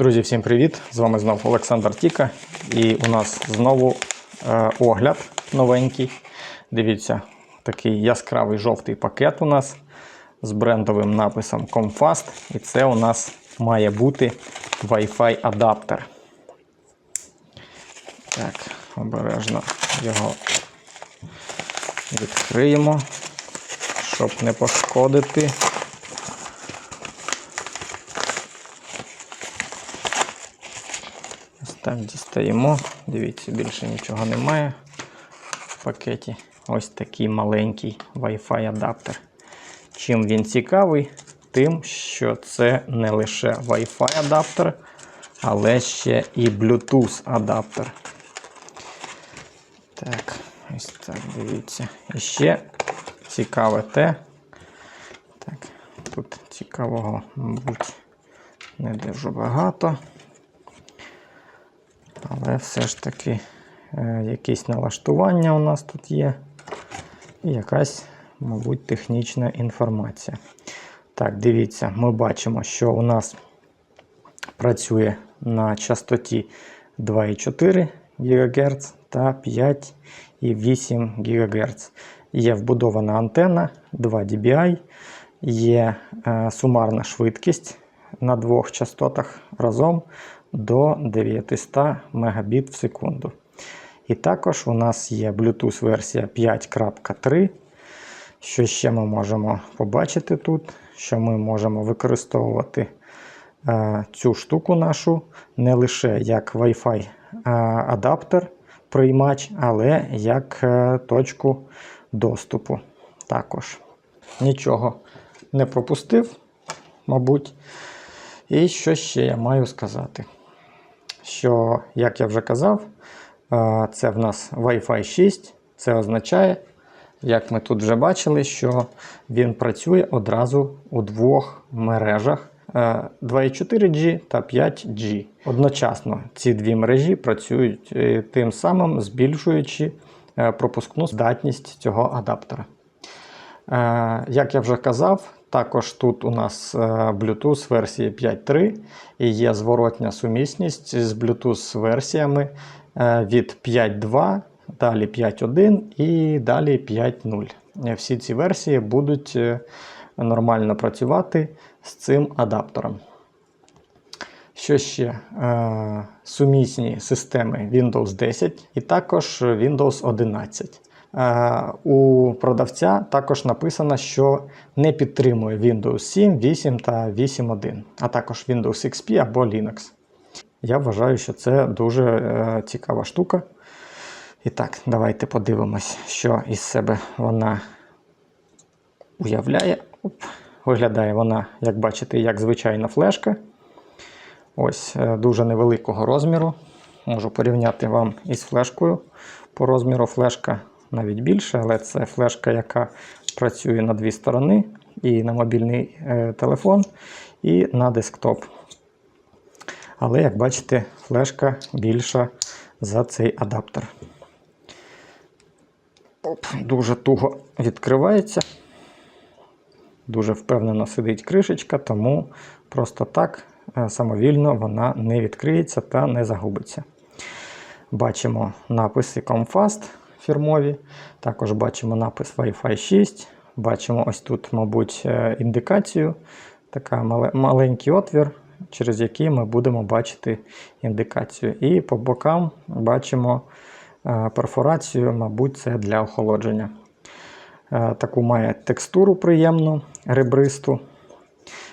Друзі, всім привіт! З вами знову Олександр Тіка. І у нас знову е, огляд новенький. Дивіться, такий яскравий жовтий пакет у нас з брендовим написом Comfast. І це у нас має бути Wi-Fi адаптер. Так, обережно його відкриємо, щоб не пошкодити. Так дістаємо. Дивіться, більше нічого немає в пакеті. Ось такий маленький Wi-Fi адаптер. Чим він цікавий? Тим, що це не лише Wi-Fi адаптер, але ще і Bluetooth адаптер. Так, ось так, дивіться. І ще цікаве те. Так, тут цікавого, мабуть, не дуже багато. Але все ж таки е, якісь налаштування у нас тут є. І якась, мабуть, технічна інформація. Так, дивіться, ми бачимо, що у нас працює на частоті 2,4 ГГц та 5,8 ГГц. Є вбудована антенна 2 dBi, є е, сумарна швидкість на двох частотах разом до 900 Мбіт в секунду. І також у нас є Bluetooth версія 5.3. Що ще ми можемо побачити тут? Що ми можемо використовувати е, цю штуку нашу не лише як Wi-Fi е, адаптер, приймач, але як е, точку доступу. Також нічого не пропустив, мабуть. І що ще я маю сказати? Що, як я вже казав, е, це в нас Wi-Fi 6. Це означає, як ми тут вже бачили, що він працює одразу у двох мережах е, 2,4G та 5G. Одночасно ці дві мережі працюють е, тим самим, збільшуючи е, пропускну здатність цього адаптера. Е, Як я вже казав, також тут у нас е, Bluetooth версії 5.3 і є зворотня сумісність з Bluetooth версіями е, від 5.2, далі 5.1 і далі 5.0. Е, Всі ці версії будуть нормально працювати з цим адаптером. Що ще? Сумісні системи Windows 10 і також Windows 11. Е, У продавця також написано, що не підтримує Windows 7, 8 та 8.1, а також Windows XP або Linux. Я вважаю, що це дуже е, цікава штука. І так, давайте подивимось, що із себе вона уявляє. Оп. Виглядає вона, як бачите, як звичайна флешка. Ось е, дуже невеликого розміру. Можу порівняти вам із флешкою. По розміру флешка навіть більше, але це флешка, яка працює на дві сторони, і на мобільний е, телефон, і на десктоп. Але, як бачите, флешка більша за цей адаптер. Оп, дуже туго відкривається. Дуже впевнено сидить кришечка, тому просто так е, самовільно вона не відкриється та не загубиться. Бачимо написи Comfast фірмові. Також бачимо напис Wi-Fi 6. Бачимо ось тут, мабуть, е, індикацію. Така маленький отвір, через який ми будемо бачити індикацію. І по бокам бачимо е, перфорацію, мабуть, це для охолодження. Е, Таку має текстуру приємну, ребристу.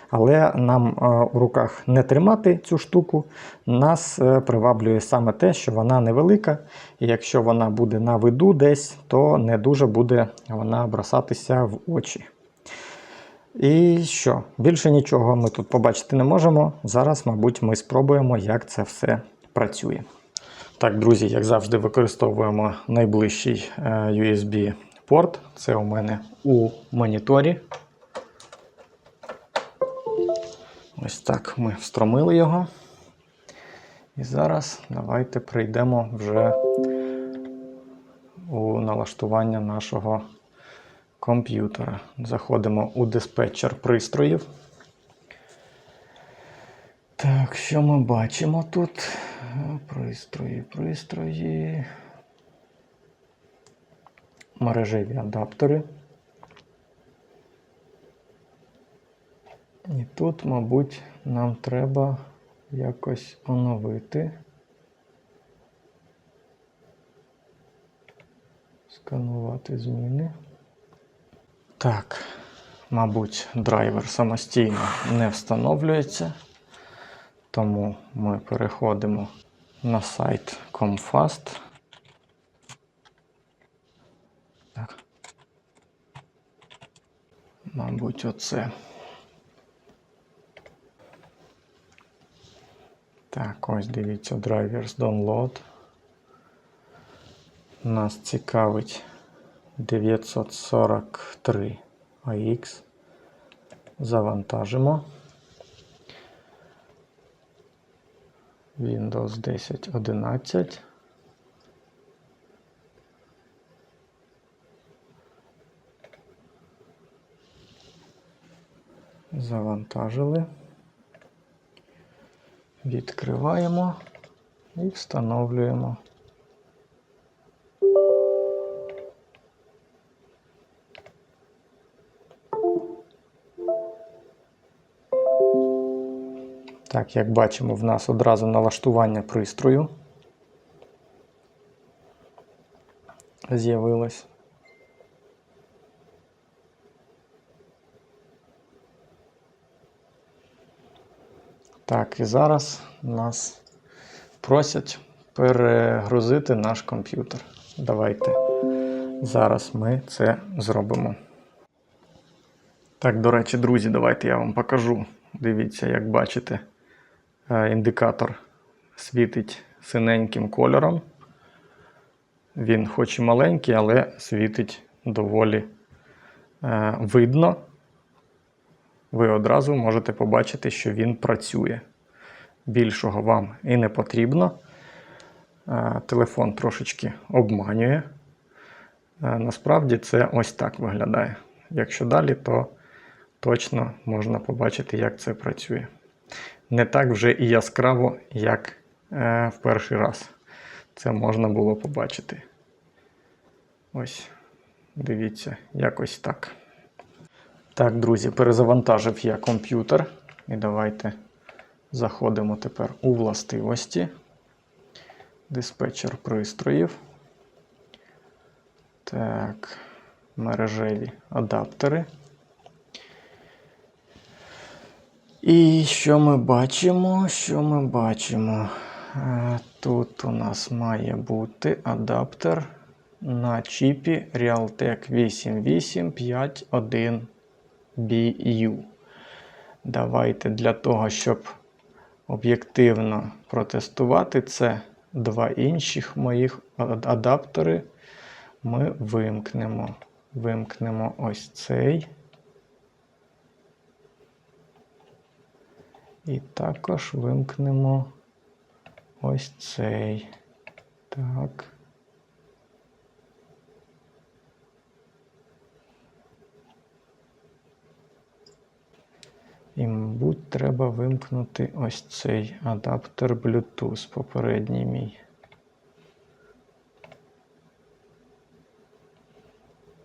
Але нам е, у руках не тримати цю штуку. Нас е, приваблює саме те, що вона невелика, і якщо вона буде на виду десь, то не дуже буде вона бросатися в очі. І що? Більше нічого ми тут побачити не можемо. Зараз, мабуть, ми спробуємо, як це все працює. Так, друзі, як завжди, використовуємо найближчий е, USB-порт. Це у мене у моніторі. Ось так ми встромили його. І зараз давайте прийдемо вже у налаштування нашого комп'ютера. Заходимо у диспетчер пристроїв. Так, що ми бачимо тут? Пристрої, пристрої. Мережеві адаптери. І тут, мабуть, нам треба якось оновити. Сканувати зміни. Так, мабуть, драйвер самостійно не встановлюється. Тому ми переходимо на сайт Comfast. Так. Мабуть, оце. Так, ось дивіться, Drivers Download. Нас цікавить 943 AX. Завантажимо. Windows 10 11. Завантажили. Відкриваємо і встановлюємо. Так, як бачимо, в нас одразу налаштування пристрою з'явилось. Так, і зараз нас просять перегрузити наш комп'ютер. Давайте зараз ми це зробимо. Так, до речі, друзі, давайте я вам покажу. Дивіться, як бачите, е, індикатор світить синеньким кольором. Він хоч і маленький, але світить доволі е, видно. Ви одразу можете побачити, що він працює. Більшого вам і не потрібно. Е, Телефон трошечки обманює. Е, Насправді це ось так виглядає. Якщо далі, то точно можна побачити, як це працює. Не так вже і яскраво, як е, в перший раз. Це можна було побачити. Ось, дивіться, якось так. Так, друзі, перезавантажив я комп'ютер. І давайте заходимо тепер у властивості. Диспетчер пристроїв. Так, мережеві адаптери. І що ми бачимо? Що ми бачимо? Е, Тут у нас має бути адаптер на чіпі Realtek 8851BU. Давайте для того, щоб об'єктивно протестувати це, два інших моїх адаптери ми вимкнемо. Вимкнемо ось цей. І також вимкнемо ось цей. Так. І, мабуть, треба вимкнути ось цей адаптер Bluetooth попередній мій.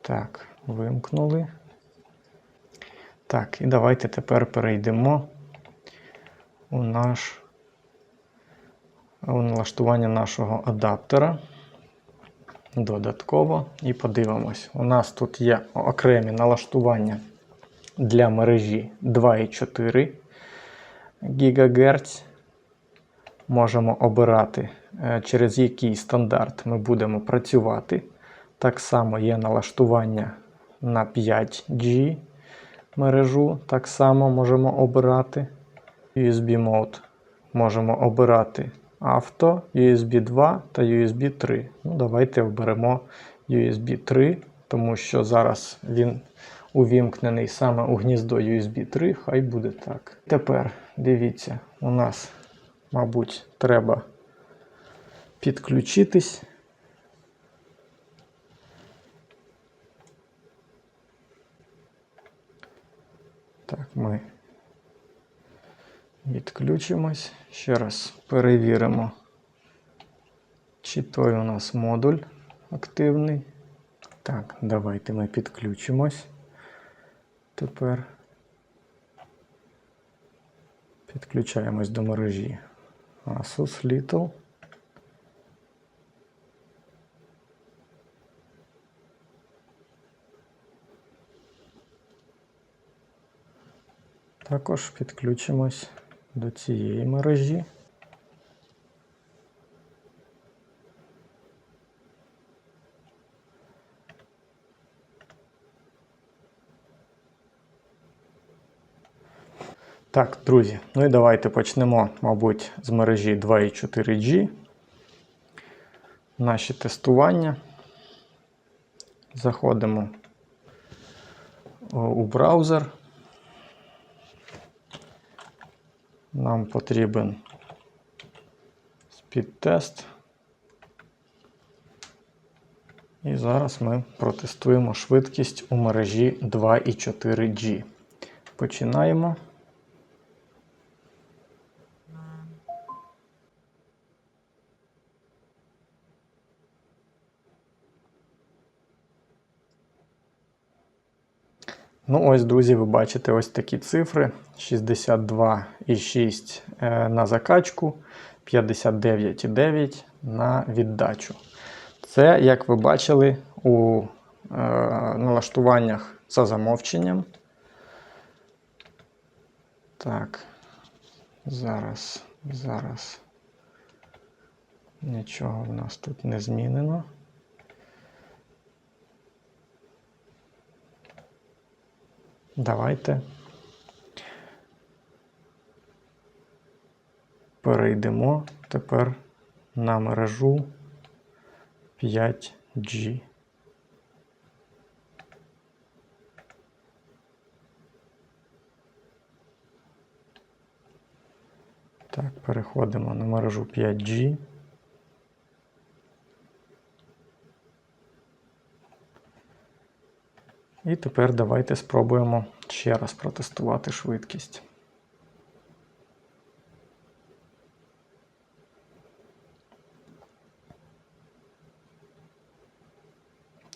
Так, вимкнули. Так, і давайте тепер перейдемо у наш у налаштування нашого адаптера додатково і подивимось. У нас тут є окремі налаштування для мережі 2,4 ГГц. Можемо обирати, е, через який стандарт ми будемо працювати. Так само є налаштування на 5G мережу, так само можемо обирати. USB Mode можемо обирати авто, USB 2 та USB 3. Ну, Давайте оберемо USB 3, тому що зараз він увімкнений саме у гніздо USB 3, хай буде так. Тепер дивіться, у нас, мабуть, треба підключитись. Так, ми Підключимось. Ще раз перевіримо, чи той у нас модуль активний. Так, давайте ми підключимось. Тепер підключаємось до мережі Asus Little. Також підключимось до цієї мережі. Так, друзі, ну і давайте почнемо, мабуть, з мережі 2.4G. Наші тестування. Заходимо у браузер. Нам потрібен спідтест. І зараз ми протестуємо швидкість у мережі 2.4G. Починаємо. Ну, ось, друзі, ви бачите ось такі цифри: 62,6 е, на закачку, 59,9 на віддачу. Це, як ви бачили, у е, налаштуваннях за замовченням. Так, зараз, зараз. Нічого в нас тут не змінено. Давайте перейдемо тепер на мережу 5G. Так, переходимо на мережу 5G. І тепер давайте спробуємо ще раз протестувати швидкість.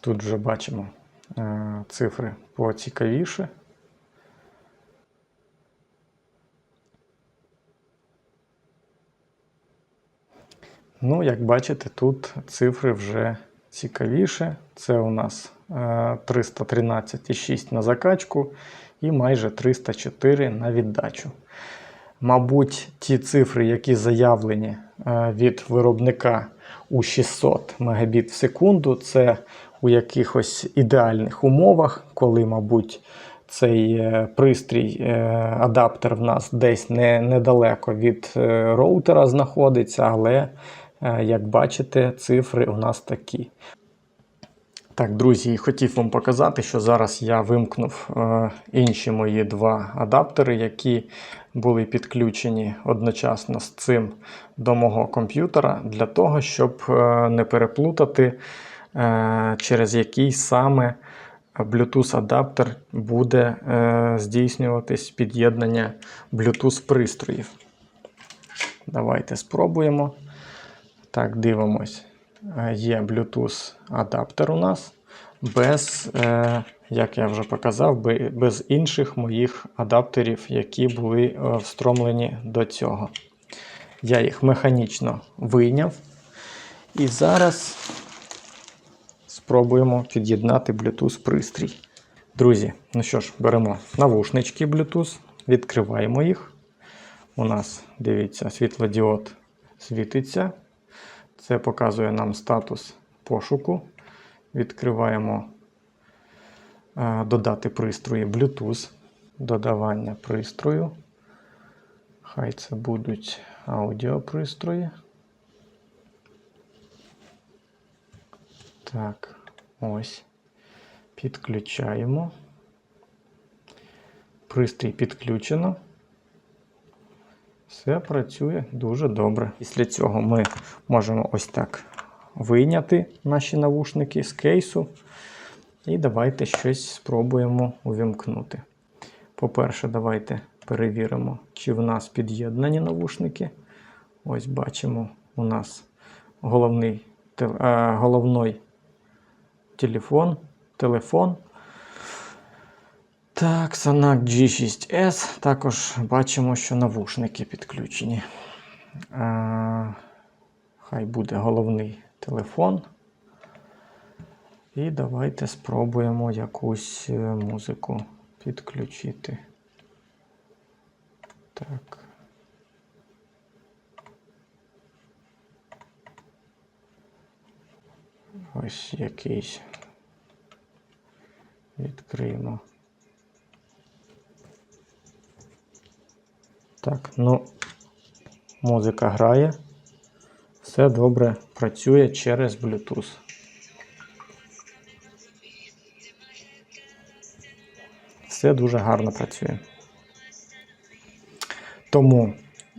Тут вже бачимо е, цифри поцікавіше. Ну, як бачите, тут цифри вже цікавіше. Це у нас 313,6 на закачку і майже 304 на віддачу. Мабуть, ті цифри, які заявлені е, від виробника у 600 Мбіт в секунду, це у якихось ідеальних умовах, коли, мабуть, цей е, пристрій, е, адаптер в нас десь не, недалеко від роутера знаходиться, але, як бачите, цифри у нас такі. Так, друзі, хотів вам показати, що зараз я вимкнув е, інші мої два адаптери, які були підключені одночасно з цим до мого комп'ютера, для того, щоб е, не переплутати, е, через який саме Bluetooth-адаптер буде е, здійснюватись під'єднання Bluetooth-пристроїв. Давайте спробуємо. Так, дивимось. Е, є Bluetooth адаптер у нас, без, е, як я вже показав, без інших моїх адаптерів, які були е, встромлені до цього. Я їх механічно вийняв. І зараз спробуємо під'єднати Bluetooth пристрій. Друзі, ну що ж, беремо навушнички Bluetooth, відкриваємо їх. У нас, дивіться, світлодіод світиться. Це показує нам статус пошуку. Відкриваємо е, додати пристрої Bluetooth, додавання пристрою. Хай це будуть аудіопристрої. Так, ось. Підключаємо. Пристрій підключено. Все працює дуже добре. Після цього ми можемо ось так вийняти наші навушники з кейсу. І давайте щось спробуємо увімкнути. По-перше, давайте перевіримо, чи в нас під'єднані навушники. Ось бачимо, у нас головний, е, головний телефон. телефон. Так, Sanac G6S. Також бачимо, що навушники підключені. Е, Хай буде головний телефон. І давайте спробуємо якусь е, музику підключити. Так. Ось якийсь. Відкриємо. Так, ну, музика грає. Все добре працює через Bluetooth. Все дуже гарно працює. Тому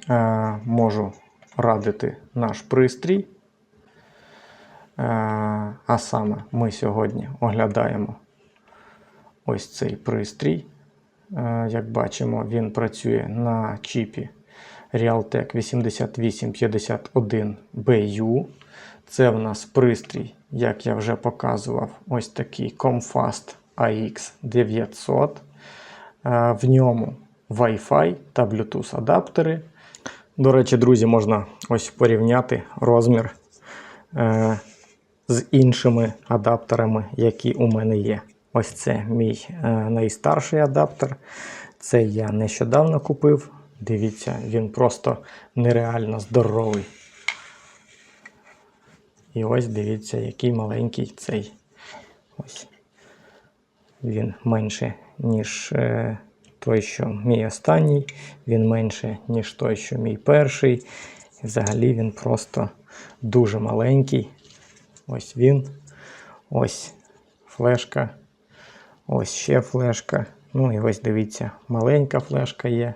е, можу радити наш пристрій. Е, а саме ми сьогодні оглядаємо ось цей пристрій. Е, як бачимо, він працює на чіпі Realtek 8851BU. Це в нас пристрій, як я вже показував, ось такий Comfast AX 900. Е, В ньому Wi-Fi та Bluetooth адаптери. До речі, друзі, можна ось порівняти розмір е, з іншими адаптерами, які у мене є. Ось це мій е, найстарший адаптер. Це я нещодавно купив. Дивіться, він просто нереально здоровий. І ось дивіться, який маленький цей. Ось. Він менше, ніж е, той, що мій останній. Він менше, ніж той, що мій перший. І взагалі він просто дуже маленький. Ось він. Ось флешка. Ось ще флешка. Ну і ось дивіться, маленька флешка є.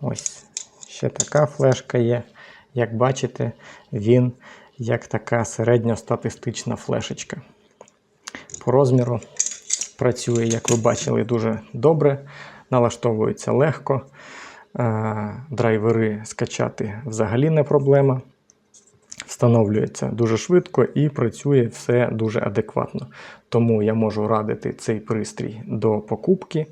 Ось ще така флешка є. Як бачите, він як така середньостатистична флешечка. По розміру працює, як ви бачили, дуже добре. Налаштовується легко. Е, Драйвери скачати взагалі не проблема. Встановлюється дуже швидко і працює все дуже адекватно. Тому я можу радити цей пристрій до покупки.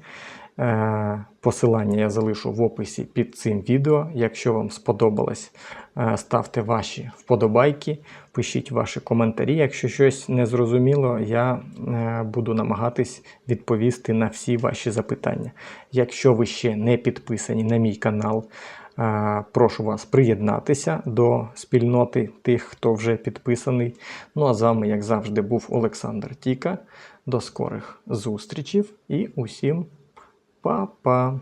Е, Посилання я залишу в описі під цим відео. Якщо вам сподобалось, е, ставте ваші вподобайки, пишіть ваші коментарі. Якщо щось не зрозуміло, я е, буду намагатись відповісти на всі ваші запитання. Якщо ви ще не підписані на мій канал, прошу вас приєднатися до спільноти тих, хто вже підписаний. Ну а з вами, як завжди, був Олександр Тіка. До скорих зустрічів і усім па-па!